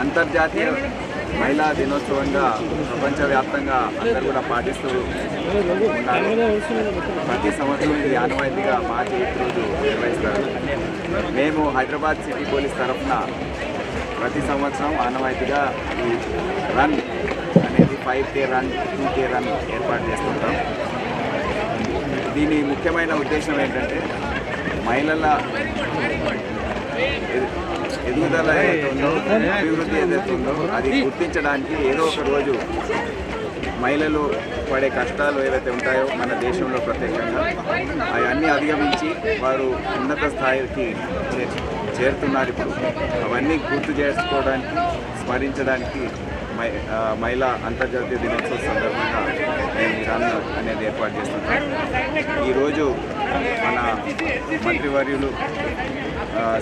అంతర్జాతీయ మహిళా దినోత్సవంగా ప్రపంచవ్యాప్తంగా అందరూ కూడా పాటిస్తూ ఉన్నారు. ప్రతి సంవత్సరం ఇది ఆనవాయితీగా మార్చి రోజు నిర్వహిస్తారు. మేము హైదరాబాద్ సిటీ పోలీస్ తరఫున ప్రతి సంవత్సరం ఆనవాయితీగా ఈ రన్ అనేది five K run two K run ఏర్పాటు చేస్తుంటాం. దీని ముఖ్యమైన ఉద్దేశం ఏంటంటే మహిళల ఎదుగుదల ఉందో అభివృద్ధి ఏదైతుందో అది గుర్తించడానికి ఏదో ఒక రోజు మహిళలు పడే కష్టాలు ఏవైతే ఉంటాయో మన దేశంలో ప్రత్యేకంగా అవన్నీ అధిగమించి వారు ఉన్నత స్థాయికి చే- చేరుతున్నారు ఇప్పుడు. అవన్నీ గుర్తు చేసుకోవడానికి స్మరించడానికి మై- మహిళా అంతర్జాతీయ దినోత్సవ సందర్భంగా నేను ఈ రన్ అనేది ఏర్పాటు చేస్తున్నాను. ఈరోజు మన మంత్రివర్యులు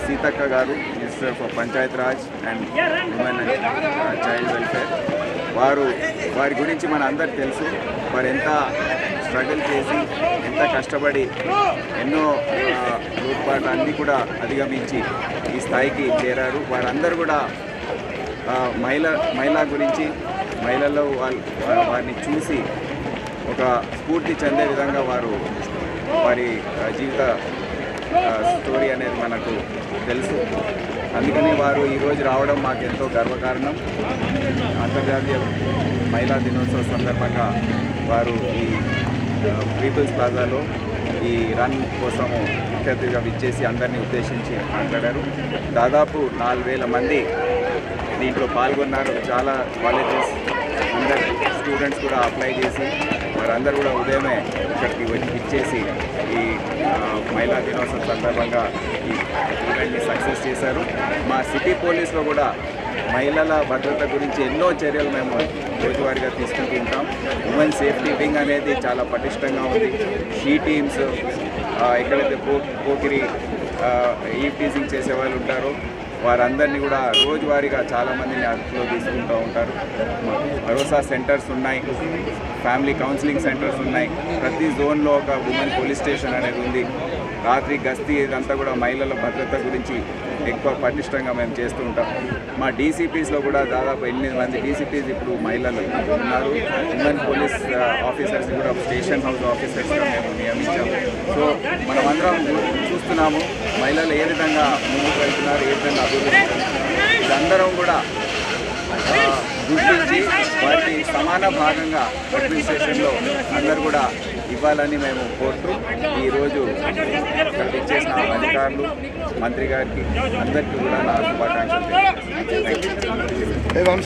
సీతక్క గారు minister for panchayat raj and women and child welfare వారు వారి గురించి మన అందరికి తెలుసు. వారు ఎంత స్ట్రగుల్ చేసి ఎంత కష్టపడి ఎన్నో ఆ, లోటుపాట్లు అన్నీ కూడా అధిగమించి ఈ స్థాయికి చేరారు. వారందరూ కూడా మహిళ మహిళ గురించి మహిళల్లో వాళ్ళు వారిని చూసి ఒక స్ఫూర్తి చెందే విధంగా వారు వారి జీవిత స్టోరీ అనేది మనకు తెలుసు. అందుకని వారు ఈరోజు రావడం మాకు ఎంతో గర్వకారణం. అంతర్జాతీయ మహిళా దినోత్సవ సందర్భంగా వారు ఈ పీపుల్స్ ప్లాజాలో ఈ రన్ కోసము ముఖ్యతిగా విచ్చేసి అందరినీ ఉద్దేశించి మాట్లాడారు. దాదాపు నాలుగు వేల మంది దీంట్లో పాల్గొన్నారు. చాలా కాలేజెస్ స్టూడెంట్స్ కూడా అప్లై చేసి వారందరూ కూడా ఉదయమే ఇక్కడికి వచ్చి ఇచ్చేసి ఈ మహిళా దినోత్సవం సందర్భంగా ఈ ఈవెంట్ని సక్సెస్ చేశారు. మా సిటీ పోలీస్లో కూడా మహిళల భద్రత గురించి ఎన్నో చర్యలు మేము రోజువారీగా తీసుకుంటూ ఉంటాం. ఉమెన్ సేఫ్టీ వింగ్ అనేది చాలా పటిష్టంగా ఉంది. షీ టీమ్స్ ఎక్కడైతే పో పోకిరి ఈ టీజింగ్ చేసే వాళ్ళు ఉంటారో వారందరినీ కూడా రోజువారీగా చాలామందిని అదుపులో తీసుకుంటూ ఉంటారు. భరోసా సెంటర్స్ ఉన్నాయి ఫ్యామిలీ కౌన్సిలింగ్ సెంటర్స్ ఉన్నాయి. ప్రతి జోన్లో ఒక ఉమెన్ పోలీస్ స్టేషన్ అనేది ఉంది. రాత్రి గస్తీ ఇదంతా కూడా మహిళల భద్రత గురించి ఎక్కువ పటిష్టంగా మేము చేస్తూ ఉంటాం. మా డీసీపీస్లో కూడా దాదాపు ఎనిమిది మంది డీసీపీస్ ఇప్పుడు మహిళలు ఉన్నారు. ఉమెన్ పోలీస్ ఆఫీసర్స్ కూడా స్టేషన్ హౌస్ ఆఫీసర్స్గా మేము నియమించాము. సో మనమందరం చూస్తున్నాము. మహిళలు ఏ విధంగా ముందుకు వెళ్తున్నారు ఏ విధంగా అభివృద్ధి అందరం కూడా గుర్తించి వాటి సమాన భాగంగా అడ్మినిస్ట్రేషన్లో అందరూ కూడా ఇవ్వాలని మేము కోరుతూ ఈరోజు ఇక్కడికి ఇచ్చేసిన అధికారులు మంత్రి గారికి అందరికీ కూడా నా శుభాకాంక్షలు